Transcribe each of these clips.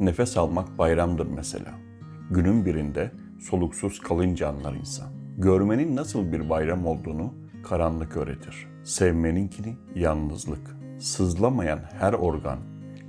Nefes almak bayramdır mesela. Günün birinde soluksuz kalınca anlar insan. Görmenin nasıl bir bayram olduğunu karanlık öğretir. Sevmeninkini yalnızlık. Sızlamayan her organ,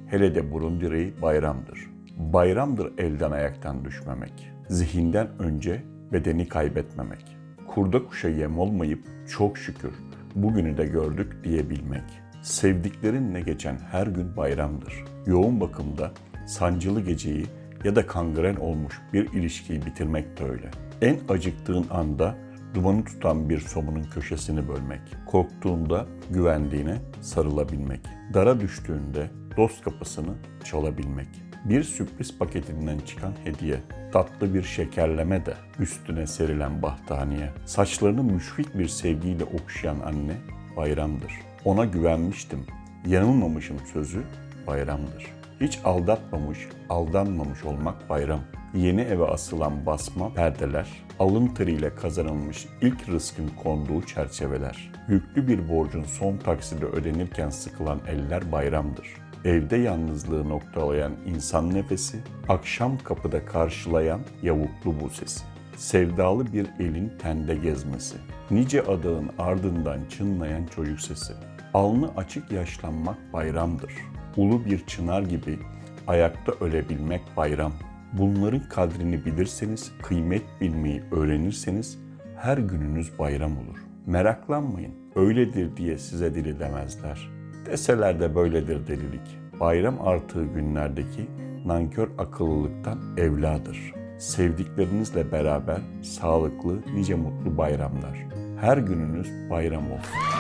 hele de burun direği bayramdır. Bayramdır elden ayaktan düşmemek. Zihinden önce bedeni kaybetmemek. Kurda kuşa yem olmayıp çok şükür bugünü de gördük diyebilmek. Sevdiklerinle geçen her gün bayramdır. Yoğun bakımda sancılı geceyi ya da kangren olmuş bir ilişkiyi bitirmek de öyle. En acıktığın anda dumanı tutan bir somunun köşesini bölmek. Korktuğunda güvendiğine sarılabilmek. Dara düştüğünde dost kapısını çalabilmek. Bir sürpriz paketinden çıkan hediye, tatlı bir şekerleme de üstüne serilen bahtaniye. Saçlarını müşfik bir sevgiyle okşayan anne bayramdır. Ona güvenmiştim, yanılmamışım sözü bayramdır. Hiç aldatmamış, aldanmamış olmak bayram. Yeni eve asılan basma perdeler, alın teriyle kazanılmış ilk rızkın konduğu çerçeveler. Yüklü bir borcun son taksidi ödenirken sıkılan eller bayramdır. Evde yalnızlığı noktalayan insan nefesi, akşam kapıda karşılayan yavuklu bu sesi. Sevdalı bir elin tende gezmesi, nice adağın ardından çınlayan çocuk sesi. Alnı açık yaşlanmak bayramdır. Ulu bir çınar gibi ayakta ölebilmek bayram. Bunların kadrini bilirseniz, kıymet bilmeyi öğrenirseniz her gününüz bayram olur. Meraklanmayın, öyledir diye size dili demezler. Deseler de böyledir delilik. Bayram artığı günlerdeki nankör akıllılıktan evladır. Sevdiklerinizle beraber sağlıklı, nice mutlu bayramlar. Her gününüz bayram olsun.